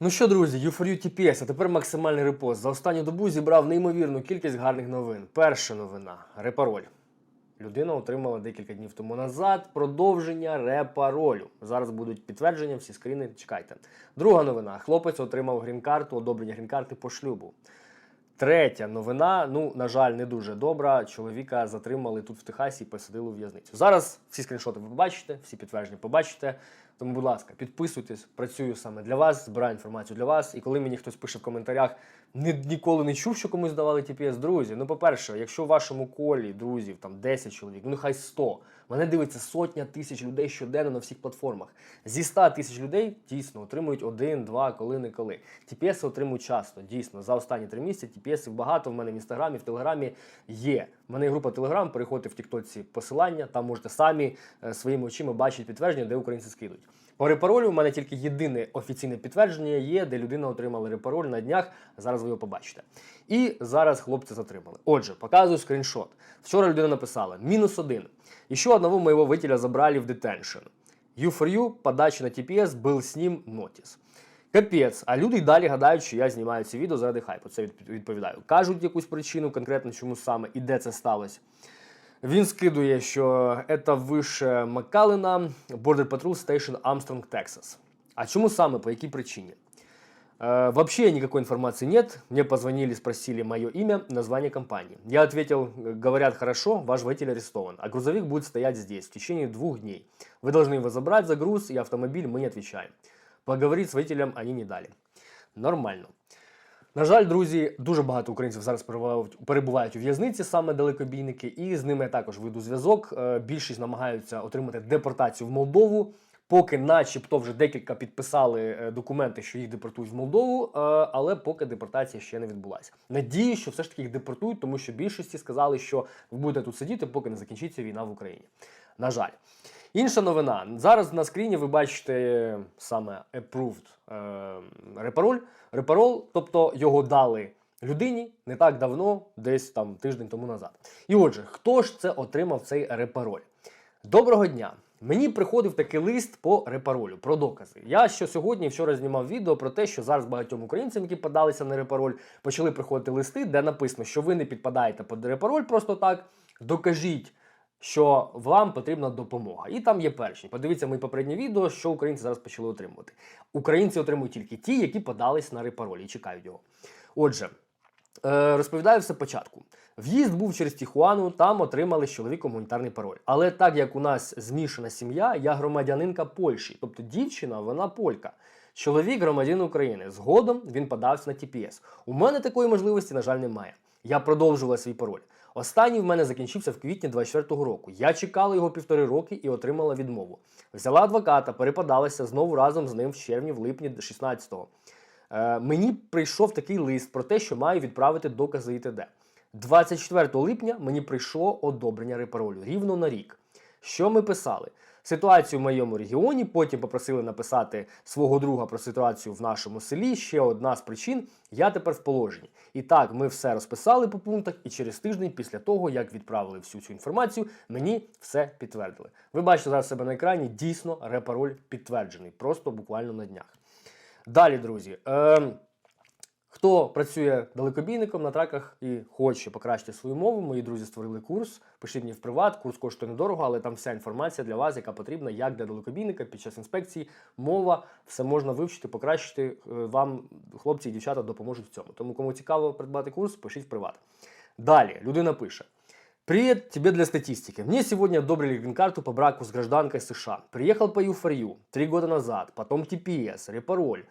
Ну що, друзі, U4U TPS, а тепер максимальний репост. За останню добу зібрав неймовірну кількість гарних новин. Перша новина репароль. Людина отримала декілька днів тому назад продовження репаролю. Зараз будуть підтвердження, всі скріни. Чекайте. Друга новина. Хлопець отримав грін-карту, одобрення грін-карти по шлюбу. Третя новина, ну, на жаль, не дуже добра. Чоловіка затримали тут в Техасі і посадили у в'язницю. Зараз всі скріншоти ви побачите, всі підтвердження побачите. Тому, будь ласка, підписуйтесь, працюю саме для вас, збираю інформацію для вас. І коли мені хтось пише в коментарях, ні, ніколи не чув, що комусь давали TPS, друзі. Ну, по-перше, якщо в вашому колі друзів там 10 чоловік, ну нехай 100, мене дивиться сотня тисяч людей щоденно на всіх платформах. Зі 100 тисяч людей дійсно отримують один, два, коли не коли. TPS отримують часто, дійсно. За останні три місяці TPS багато в мене в інстаграмі, в телеграмі є. У мене є група Телеграм, переходьте в Тіктоці посилання, там можете самі е, своїми очима бачити підтвердження, де українці скидують. По репаролю у мене тільки єдине офіційне підтвердження є, де людина отримала репароль на днях. Зараз ви його побачите. І зараз хлопці затримали. Отже, показую скріншот. Вчора людина написала: мінус один. Еще одного моего водителя забрали в детеншн. U4U, подача на TPS, был с ним нотіс. Капець, а люди й далі гадають, що я знімаю ці відео заради хайпу. Це відповідаю. Кажуть якусь причину, конкретно чому саме і де це сталося. Він скидує, що це вище Маккалена, Border Patrol Station Armstrong, Texas. А чому саме, по якій причині? Э, Вообще никакой информации нет. Мне позвонили, спросили мое имя, название компании. Я ответил, э, говорят, хорошо, ваш водитель арестован, а грузовик будет стоять здесь в течение двух дней. Вы должны его забрать за груз и автомобиль, мы не отвечаем. Поговорить с водителем они не дали. Нормально. На жаль, друзі, дуже багато українців зараз перебувають, у в'язниці, саме далекобійники, і з ними я також веду зв'язок. Е, Більшість намагаються отримати депортацію в Молдову. Поки, начебто, вже декілька підписали е, документи, що їх депортують в Молдову, е, але поки депортація ще не відбулася. Надію, що все ж таки їх депортують, тому що більшості сказали, що ви будете тут сидіти, поки не закінчиться війна в Україні. На жаль. Інша новина. Зараз на скріні ви бачите саме approved е, репароль. Репарол, тобто його дали людині не так давно, десь там тиждень тому назад. І отже, хто ж це отримав цей репароль? Доброго дня! Мені приходив такий лист по репаролю, про докази. Я що сьогодні вчора знімав відео про те, що зараз багатьом українцям, які подалися на репароль, почали приходити листи, де написано, що ви не підпадаєте під репароль просто так. Докажіть, що вам потрібна допомога. І там є перші. Подивіться мої попередні відео, що українці зараз почали отримувати. Українці отримують тільки ті, які подались на репароль і чекають його. Отже, Е, розповідаю все початку. В'їзд був через Тіхуану, там отримали з чоловіком гуманітарний пароль. Але так як у нас змішана сім'я, я громадянинка Польщі, тобто дівчина, вона полька. Чоловік громадянин України. Згодом він подався на TPS. У мене такої можливості, на жаль, немає. Я продовжувала свій пароль. Останній в мене закінчився в квітні 24-го року. Я чекала його півтори роки і отримала відмову. Взяла адвоката, перепадалася знову разом з ним в червні, в липні 16-го. Е, мені прийшов такий лист про те, що маю відправити докази ІТД. 24 липня мені прийшло одобрення репаролю рівно на рік. Що ми писали? Ситуацію в моєму регіоні, потім попросили написати свого друга про ситуацію в нашому селі. Ще одна з причин я тепер в положенні. І так, ми все розписали по пунктах, і через тиждень після того, як відправили всю цю інформацію, мені все підтвердили. Ви бачите зараз себе на екрані, дійсно репароль підтверджений, просто буквально на днях. Далі, друзі. Е, хто працює далекобійником на траках і хоче покращити свою мову, мої друзі створили курс. Пишіть мені в приват, курс коштує недорого, але там вся інформація для вас, яка потрібна, як для далекобійника під час інспекції. Мова, все можна вивчити, покращити. Е, Вам хлопці і дівчата допоможуть в цьому. Тому, кому цікаво придбати курс, пишіть в приват. Далі, людина пише. Привет тебе для статистики. Мне сегодня одобрили грин-карту по браку с гражданкой США. Приехал по U4U три года назад, потом TPS, репароль.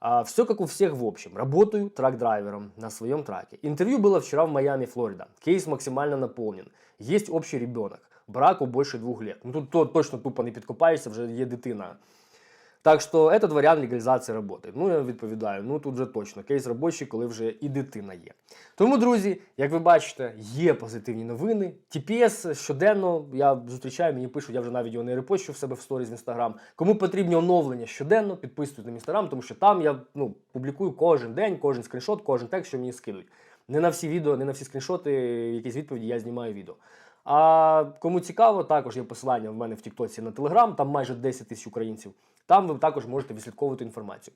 А, все как у всех в общем. Работаю трак-драйвером на своем траке. Интервью было вчера в Майами, Флорида. Кейс максимально наполнен. Есть общий ребенок. Браку больше двух лет. Ну тут то, точно тупо не підкопаєшся, вже є дитина. Так що этот варіант легалізації роботи. Ну, я відповідаю, ну тут вже точно кейс робочий, коли вже і дитина є. Тому, друзі, як ви бачите, є позитивні новини. TPS щоденно я зустрічаю, мені пишуть, я вже навіть його не репощу в себе в сторіз в інстаграм. Кому потрібні оновлення щоденно, підписуйтесь на інстаграм, тому що там я ну, публікую кожен день, кожен скріншот, кожен текст, що мені скидують. Не на всі відео, не на всі скріншоти, якісь відповіді я знімаю відео. А кому цікаво, також є посилання в мене в Тіктоці на Телеграм, там майже 10 тисяч українців. Там ви також можете відслідковувати інформацію.